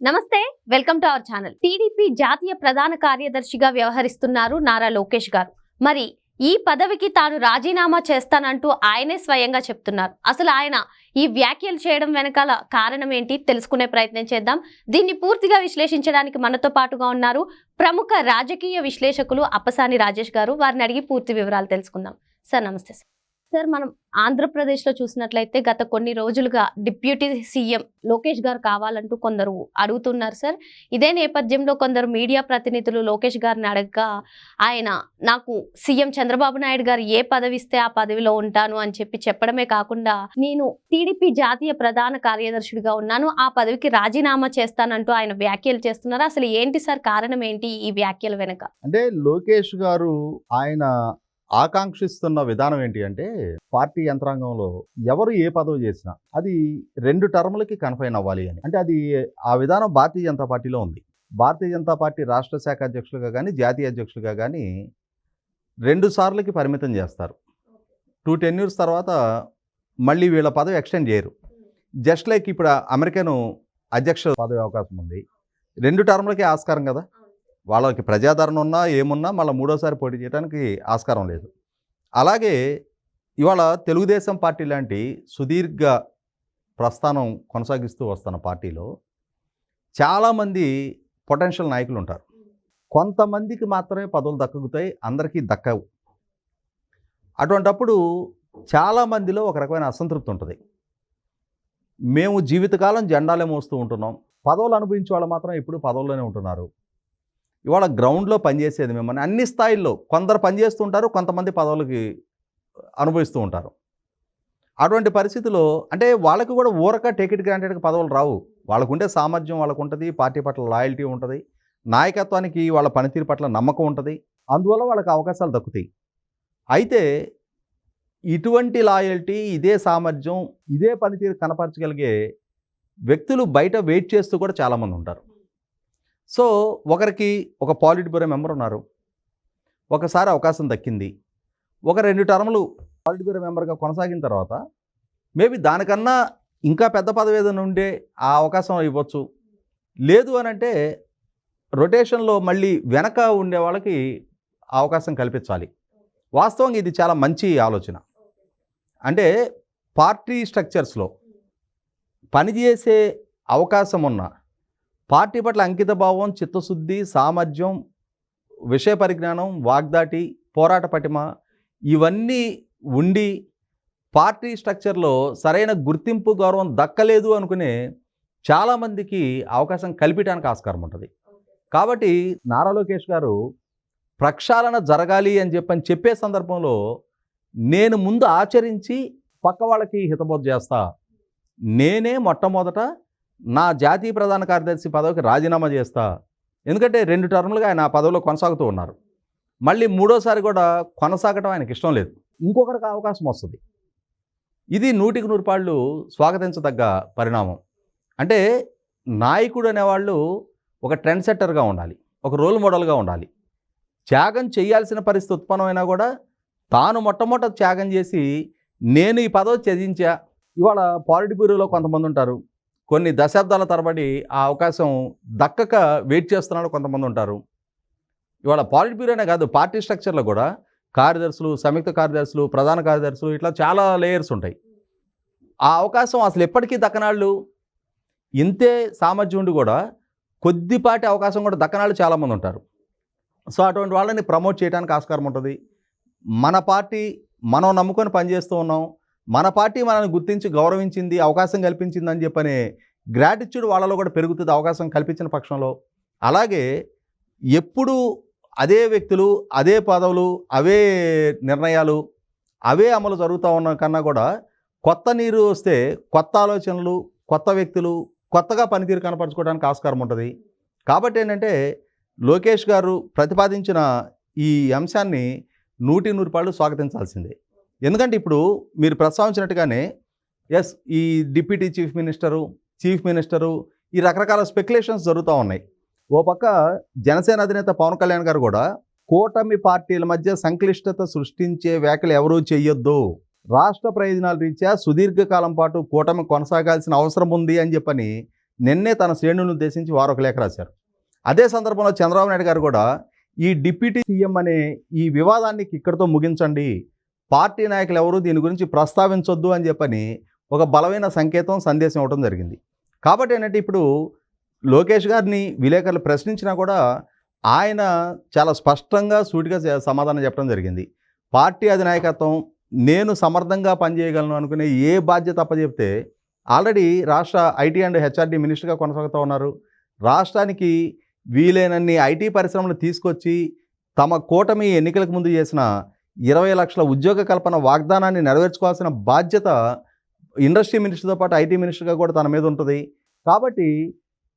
నమస్తే welcome to our channel. TDP జాతీయ ప్రధాన కార్యదర్శిగా వ్యవహరిస్తున్నారు నారా లోకేష్ గారు. మరి ఈ పదవికి తాను రాజీనామా చేస్తానంటూ ఆయనే స్వయంగా చెప్తున్నారు. అసలు ఆయన ఈ వ్యాఖ్యలు చేయడం వెనకాల కారణం ఏంటి? తెలుసుకునే ప్రయత్నం చేద్దాం. దీన్ని పూర్తిగా విశ్లేషించడానికి మనతో పాటుగా ఉన్నారు ప్రముఖ రాజకీయ విశ్లేషకులు అప్పసాని రాజేష్ గారు. వారిని అడిగి పూర్తి వివరాలు తెలుసుకుందాం. సార్ నమస్తే సార్. సార్ మనం ఆంధ్రప్రదేశ్లో చూసినట్లయితే గత కొన్ని రోజులుగా డిప్యూటీ సీఎం లోకేష్ గారు కావాలంటూ కొందరు అడుగుతున్నారు సార్. ఇదే నేపథ్యంలో కొందరు మీడియా ప్రతినిధులు లోకేష్ గారిని అడగగా ఆయన నాకు సీఎం చంద్రబాబు నాయుడు గారు ఏ పదవి ఇస్తే ఆ పదవిలో ఉంటాను అని చెప్పి చెప్పడమే కాకుండా నేను టీడీపీ జాతీయ ప్రధాన కార్యదర్శుడిగా ఉన్నాను ఆ పదవికి రాజీనామా చేస్తానంటూ ఆయన వ్యాఖ్యలు చేస్తున్నారు. అసలు ఏంటి సార్ కారణం ఏంటి ఈ వ్యాఖ్యల వెనుక? అంటే లోకేష్ గారు ఆయన ఆకాంక్షిస్తున్న విధానం ఏంటి అంటే పార్టీ యంత్రాంగంలో ఎవరు ఏ పదవి చేసినా అది రెండు టర్ములకి కన్ఫైన్ అవ్వాలి అని. అంటే అది ఆ విధానం భారతీయ జనతా పార్టీలో ఉంది. భారతీయ జనతా పార్టీ రాష్ట్ర శాఖ అధ్యక్షులుగా కానీ జాతీయ అధ్యక్షులుగా కానీ రెండు సార్లకి పరిమితం చేస్తారు. టూ టెన్ ఇయర్స్ తర్వాత మళ్ళీ వీళ్ళ పదవి ఎక్స్టెండ్ చేయరు. జస్ట్ లైక్ ఇప్పుడు అమెరికన్ అధ్యక్ష పదవి అవకాశం ఉంది. రెండు టర్ములకే ఆస్కారం కదా? వాళ్ళకి ప్రజాదరణ ఉన్నా ఏమున్నా మళ్ళీ మూడోసారి పోటీ చేయడానికి ఆస్కారం లేదు. అలాగే ఇవాళ తెలుగుదేశం పార్టీ లాంటి సుదీర్ఘ ప్రస్థానం కొనసాగిస్తూ వస్తున్న పార్టీలో చాలామంది పొటెన్షియల్ నాయకులు ఉంటారు. కొంతమందికి మాత్రమే పదవులు దక్కుతాయి అందరికీ దక్కవు. అటువంటప్పుడు చాలామందిలో ఒక రకమైన అసంతృప్తి ఉంటుంది. మేము జీవితకాలం జెండాలే మోస్తూ ఉంటున్నాం. పదవులు అనుభవించే వాళ్ళు మాత్రం ఇప్పుడు పదవుల్లోనే ఉంటున్నారు. ఇవాళ గ్రౌండ్లో పనిచేసేది మిమ్మల్ని అన్ని స్థాయిల్లో కొందరు పనిచేస్తుంటారు కొంతమంది పదవులకి అనుభవిస్తూ ఉంటారు. అటువంటి పరిస్థితిలో అంటే వాళ్ళకి కూడా ఊరక టికెట్ గ్రాంటెడ్కి పదవులు రావు. వాళ్ళకు ఉండే సామర్థ్యం వాళ్ళకు ఉంటుంది పార్టీ పట్ల లాయల్టీ ఉంటుంది నాయకత్వానికి వాళ్ళ పనితీరు పట్ల నమ్మకం ఉంటుంది అందువల్ల వాళ్ళకి అవకాశాలు దక్కుతాయి. అయితే ఇటువంటి లాయల్టీ ఇదే సామర్థ్యం ఇదే పనితీరు కనపరచగలిగే వ్యక్తులు బయట వెయిట్ చేస్తూ కూడా చాలామంది ఉంటారు. సో ఒకరికి ఒక పాలిట్ బ్యూరో మెంబర్ ఉన్నారు. ఒకసారి అవకాశం దక్కింది. ఒక రెండు టర్ములు పాలిట్ బ్యూరో మెంబర్గా కొనసాగిన తర్వాత మేబీ దానికన్నా ఇంకా పెద్ద పదవి ఏదైనా ఉండే ఆ అవకాశం ఇవ్వచ్చు. లేదు అని అంటే రొటేషన్లో మళ్ళీ వెనక ఉండే వాళ్ళకి అవకాశం కల్పించాలి. వాస్తవంగా ఇది చాలా మంచి ఆలోచన. అంటే పార్టీ స్ట్రక్చర్స్లో పనిచేసే అవకాశం ఉన్న పార్టీ పట్ల అంకితభావం చిత్తశుద్ధి సామర్థ్యం విషయ పరిజ్ఞానం వాగ్దాటి పోరాట పటిమ ఇవన్నీ ఉండి పార్టీ స్ట్రక్చర్లో సరైన గుర్తింపు గౌరవం దక్కలేదు అనుకునే చాలామందికి అవకాశం కల్పించడానికి ఆస్కారం ఉంటుంది. కాబట్టి నారా లోకేష్ గారు ప్రక్షాళన జరగాలి అని చెప్పని చెప్పే సందర్భంలో నేను ముందు ఆచరించి పక్క వాళ్ళకి హితబోధ చేస్తా. నేనే మొట్టమొదట నా జాతీయ ప్రధాన కార్యదర్శి పదవికి రాజీనామా చేస్తా. ఎందుకంటే రెండు టర్ములుగా ఆయన ఆ పదవిలో కొనసాగుతూ ఉన్నారు. మళ్ళీ మూడోసారి కూడా కొనసాగటం ఆయనకి ఇష్టం లేదు. ఇంకొకరికి అవకాశం వస్తుంది. ఇది నూటికి నూరు పాళ్ళు స్వాగతించదగ్గ పరిణామం. అంటే నాయకుడు అనేవాళ్ళు ఒక ట్రెండ్ సెట్టర్గా ఉండాలి. ఒక రోల్ మోడల్గా ఉండాలి. త్యాగం చేయాల్సిన పరిస్థితి ఉత్పన్నమైనా కూడా తాను మొట్టమొదట త్యాగం చేసి నేను ఈ పదవి త్యజించా. ఇవాళ పాలిట్ బ్యూరోలో కొంతమంది ఉంటారు. కొన్ని దశాబ్దాల తరబడి ఆ అవకాశం దక్కక వెయిట్ చేస్తున్నాడు కొంతమంది ఉంటారు. ఇవాళ పాలిట్ బ్యూరోనే కాదు పార్టీ స్ట్రక్చర్లో కూడా కార్యదర్శులు సంయుక్త కార్యదర్శులు ప్రధాన కార్యదర్శులు ఇట్లా చాలా లేయర్స్ ఉంటాయి. ఆ అవకాశం అసలు ఎప్పటికీ దక్కనాళ్ళు? ఇంతే సామర్థ్యం ఉండి కూడా కొద్దిపాటి అవకాశం కూడా దక్కనాళ్ళు చాలామంది ఉంటారు. సో అటువంటి వాళ్ళని ప్రమోట్ చేయడానికి ఆస్కారం ఉంటుంది. మన పార్టీ మనం నమ్ముకొని పనిచేస్తూ ఉన్నాం. మన పార్టీ మనల్ని గుర్తించి గౌరవించింది అవకాశం కల్పించింది అని చెప్పనే గ్రాటిట్యూడ్ వాళ్ళలో కూడా పెరుగుతుంది అవకాశం కల్పించిన పక్షంలో. అలాగే ఎప్పుడు అదే వ్యక్తులు అదే పదవులు అవే నిర్ణయాలు అవే అమలు జరుగుతూ ఉన్న కన్నా కూడా కొత్త నీరు వస్తే కొత్త ఆలోచనలు కొత్త వ్యక్తులు కొత్తగా పనితీరు కనపరచుకోవడానికి ఆస్కారం ఉంటుంది. కాబట్టి ఏంటంటే లోకేష్ గారు ప్రతిపాదించిన ఈ అంశాన్ని నూటి నూరు పాళ్ళు స్వాగతించాల్సిందే. ఎందుకంటే ఇప్పుడు మీరు ప్రస్తావించినట్టుగానే ఎస్ ఈ deputy chief minister chief minister ఈ రకరకాల స్పెక్యులేషన్స్ జరుగుతూ ఉన్నాయి. ఓ పక్క జనసేన అధినేత పవన్ కళ్యాణ్ గారు కూడా కూటమి పార్టీల మధ్య సంక్లిష్టత సృష్టించే వ్యాఖ్యలు ఎవరూ చేయొద్దు రాష్ట్ర ప్రయోజనాల రీత్యా సుదీర్ఘకాలం పాటు కూటమి కొనసాగాల్సిన అవసరం ఉంది అని చెప్పని నిన్నే తన శ్రేణులను ఉద్దేశించి వారు ఒక లేఖ రాశారు. అదే సందర్భంలో చంద్రబాబు నాయుడు గారు కూడా ఈ డిప్యూటీ సీఎం అనే ఈ వివాదాన్ని ఇక్కడితో ముగించండి. పార్టీ నాయకులు ఎవరు దీని గురించి ప్రస్తావించొద్దు అని చెప్పని ఒక బలమైన సంకేతం సందేశం ఇవ్వడం జరిగింది. కాబట్టి ఏంటంటే ఇప్పుడు లోకేష్ గారిని విలేకరులు ప్రశ్నించినా కూడా ఆయన చాలా స్పష్టంగా సూటిగా సమాధానం చెప్పడం జరిగింది. పార్టీ అధినాయకత్వం నేను సమర్థంగా పనిచేయగలను అనుకునే ఏ బాధ్యత అప్పచెప్తే ఆల్రెడీ రాష్ట్ర ఐటీ అండ్ హెచ్ఆర్డి మినిస్టర్గా కొనసాగుతూ ఉన్నారు. రాష్ట్రానికి వీలైనన్ని ఐటీ పరిశ్రమలు తీసుకొచ్చి తమ కూటమి ఎన్నికలకు ముందు చేసిన ఇరవై లక్షల ఉద్యోగ కల్పన వాగ్దానాన్ని నెరవేర్చుకోవాల్సిన బాధ్యత ఇండస్ట్రీ మినిస్టర్తో పాటు ఐటీ మినిస్టర్గా కూడా తన మీద ఉంటుంది. కాబట్టి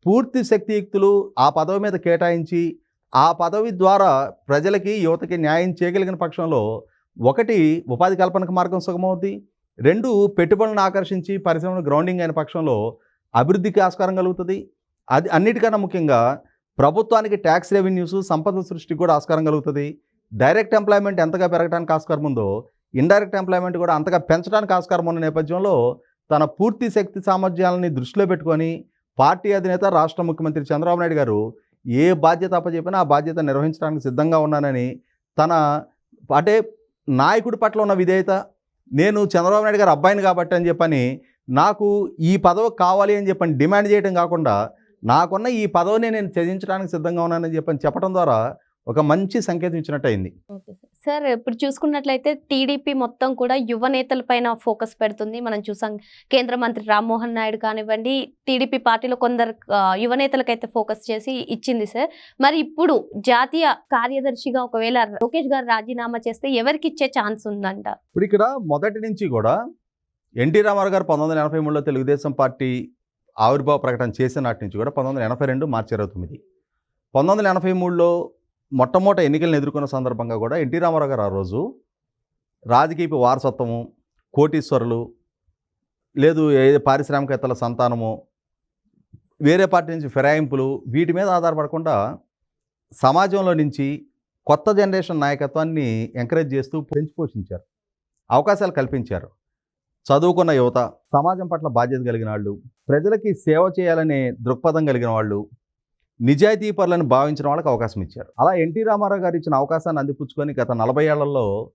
పూర్తి శక్తియుక్తులు ఆ పదవి మీద కేటాయించి ఆ పదవి ద్వారా ప్రజలకి యువతకి న్యాయం చేయగలిగిన పక్షంలో ఒకటి ఉపాధి కల్పనకు మార్గం సుగమవుద్ది రెండు పెట్టుబడులను ఆకర్షించి పరిశ్రమలు గ్రౌండింగ్ అయిన పక్షంలో అభివృద్ధికి ఆస్కారం కలుగుతుంది. అది అన్నిటికన్నా ముఖ్యంగా ప్రభుత్వానికి ట్యాక్స్ రెవెన్యూస్ సంపద సృష్టికి కూడా ఆస్కారం కలుగుతుంది. డైరెక్ట్ ఎంప్లాయ్మెంట్ ఎంతగా పెరగడానికి ఆస్కారం ఉందో ఇండైరెక్ట్ ఎంప్లాయ్మెంట్ కూడా అంతగా పెంచడానికి ఆస్కారం ఉన్న నేపథ్యంలో తన పూర్తి శక్తి సామర్థ్యాలని దృష్టిలో పెట్టుకొని పార్టీ అధినేత రాష్ట్ర ముఖ్యమంత్రి చంద్రబాబు నాయుడు గారు ఏ బాధ్యత అప్పచెప్పినా ఆ బాధ్యత నిర్వహించడానికి సిద్ధంగా ఉన్నానని తన అంటే నాయకుడి పట్ల ఉన్న విధేయత నేను చంద్రబాబు నాయుడు గారు అబ్బాయిని కాబట్టి అని చెప్పని నాకు ఈ పదవి కావాలి అని చెప్పని డిమాండ్ చేయడం కాకుండా నాకున్న ఈ పదవిని నేను త్యజించడానికి సిద్ధంగా ఉన్నానని చెప్పని చెప్పడం ద్వారా ఒక మంచి సంకేతం ఇచ్చినట్టు అయింది సార్. ఇప్పుడు చూసుకున్నట్లయితే టీడీపీ మొత్తం కూడా యువ నేతలపైన ఫోకస్ పెడుతుంది. మనం చూసాం కేంద్ర మంత్రి రామ్మోహన్ నాయుడు కానివ్వండి టీడీపీ పార్టీలో కొందరు యువ నేతలకైతే ఫోకస్ చేసి ఇచ్చింది సార్. మరి ఇప్పుడు జాతీయ కార్యదర్శిగా ఒకవేళ లోకేష్ గారు రాజీనామా చేస్తే ఎవరికి ఇచ్చే ఛాన్స్ ఉందంట? ఇప్పుడు ఇక్కడ మొదటి నుంచి కూడా ఎన్టీ రామారావు గారు పంతొమ్మిది వందల ఎనభై మూడులో తెలుగుదేశం పార్టీ ఆవిర్భావ ప్రకటన చేసిన నాటి నుంచి కూడా పంతొమ్మిది వందల ఎనభై రెండు మార్చి ఇరవై తొమ్మిది. పంతొమ్మిది వందల ఎనభై మూడులో మొట్టమొదట ఎన్నికలను ఎదుర్కొన్న సందర్భంగా కూడా ఎన్టీ రామారావు గారు ఆ రోజు రాజకీయ వారసత్వము కోటీశ్వరులు లేదు ఏ పారిశ్రామికవేత్తల సంతానము వేరే పార్టీ నుంచి ఫిరాయింపులు వీటి మీద ఆధారపడకుండా సమాజంలో నుంచి కొత్త జనరేషన్ నాయకత్వాన్ని ఎంకరేజ్ చేస్తూ పెంచి పోషించారు. అవకాశాలు కల్పించారు. చదువుకున్న యువత సమాజం పట్ల బాధ్యత కలిగిన వాళ్ళు ప్రజలకి సేవ చేయాలనే దృక్పథం కలిగిన వాళ్ళు నిజాయితీపరులను భావించిన వాళ్ళకి అవకాశం ఇచ్చారు. అలా ఎన్టీ రామారావు గారు ఇచ్చిన అవకాశాన్ని అందిపుచ్చుకొని గత నలభై ఏళ్ళలో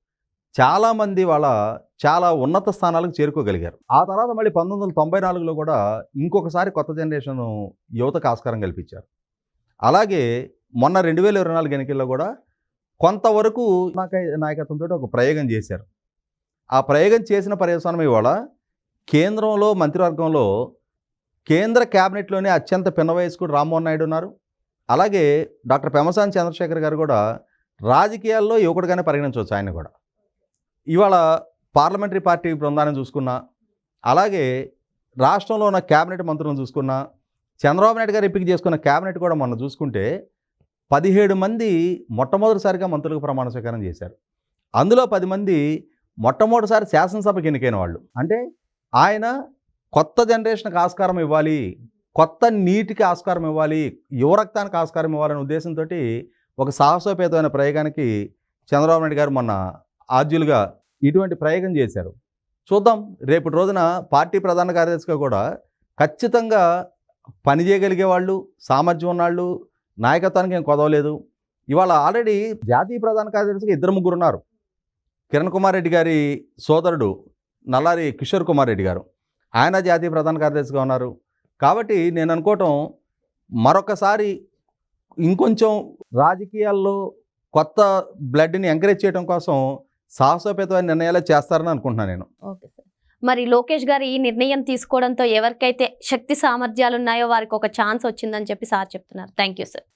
చాలామంది వాళ్ళ చాలా ఉన్నత స్థానాలకు చేరుకోగలిగారు. ఆ తర్వాత మళ్ళీ పంతొమ్మిది వందల తొంభై నాలుగులో కూడా ఇంకొకసారి కొత్త జనరేషన్ యువతకు ఆస్కారం కల్పించారు. అలాగే మొన్న రెండు వేల ఇరవై నాలుగు ఎన్నికల్లో కూడా కొంతవరకు నాక- నాయకత్వంతో ఒక ప్రయోగం చేశారు. ఆ ప్రయోగం చేసిన పర్యవసానం ఇవాళ కేంద్రంలో మంత్రివర్గంలో కేంద్ర క్యాబినెట్లోనే అత్యంత పిన్న వయస్కుడు రామ్మోహన్ నాయుడు ఉన్నారు. అలాగే డాక్టర్ పెమసాని చంద్రశేఖర్ గారు కూడా రాజకీయాల్లో యువకుడుగానే పరిగణించవచ్చు ఆయన కూడా. ఇవాళ పార్లమెంటరీ పార్టీ బృందాన్ని చూసుకున్నా అలాగే రాష్ట్రంలో ఉన్న క్యాబినెట్ మంత్రులను చూసుకున్నా చంద్రబాబు నాయుడు గారు ఎంపిక చేసుకున్న క్యాబినెట్ కూడా మొన్న చూసుకుంటే పదిహేడు మంది మొట్టమొదటిసారిగా మంత్రులకు ప్రమాణ స్వీకారం చేశారు. అందులో పది మంది మొట్టమొదటిసారి శాసనసభకి ఎన్నికైన వాళ్ళు. అంటే ఆయన కొత్త జనరేషన్కి ఆస్కారం ఇవ్వాలి కొత్త నీటికి ఆస్కారం ఇవ్వాలి యువరక్తానికి ఆస్కారం ఇవ్వాలనే ఉద్దేశంతో ఒక సాహసోపేతమైన ప్రయోగానికి చంద్రబాబు నాయుడు గారు మొన్న ఆద్యులుగా ఇటువంటి ప్రయోగం చేశారు. చూద్దాం రేపటి రోజున పార్టీ ప్రధాన కార్యదర్శిగా కూడా ఖచ్చితంగా పని చేయగలిగే వాళ్ళు సామర్థ్యం ఉన్నవాళ్ళు నాయకత్వానికి ఏం కొదవలేదు. ఇవాళ ఆల్రెడీ జాతీయ ప్రధాన కార్యదర్శిగా ఇద్దరు ముగ్గురు ఉన్నారు కిరణ్ కుమార్ రెడ్డి గారి సోదరుడు నల్లారి కిషోర్ కుమార్ రెడ్డి గారు. ఆయన జాతీయ ప్రధాన కార్యదర్శిగా ఉన్నారు. కాబట్టి నేను అనుకోవటం మరొకసారి ఇంకొంచెం రాజకీయాల్లో కొత్త బ్లడ్ని ఎంకరేజ్ చేయడం కోసం సాహసోపేతమైన నిర్ణయాలే చేస్తారని అనుకుంటున్నాను నేను. Okay sir. మరి లోకేష్ గారు ఈ నిర్ణయం తీసుకోవడంతో ఎవరికైతే శక్తి సామర్థ్యాలు ఉన్నాయో వారికి ఒక ఛాన్స్ వచ్చిందని చెప్పి సార్ చెప్తున్నారు. Thank you sir.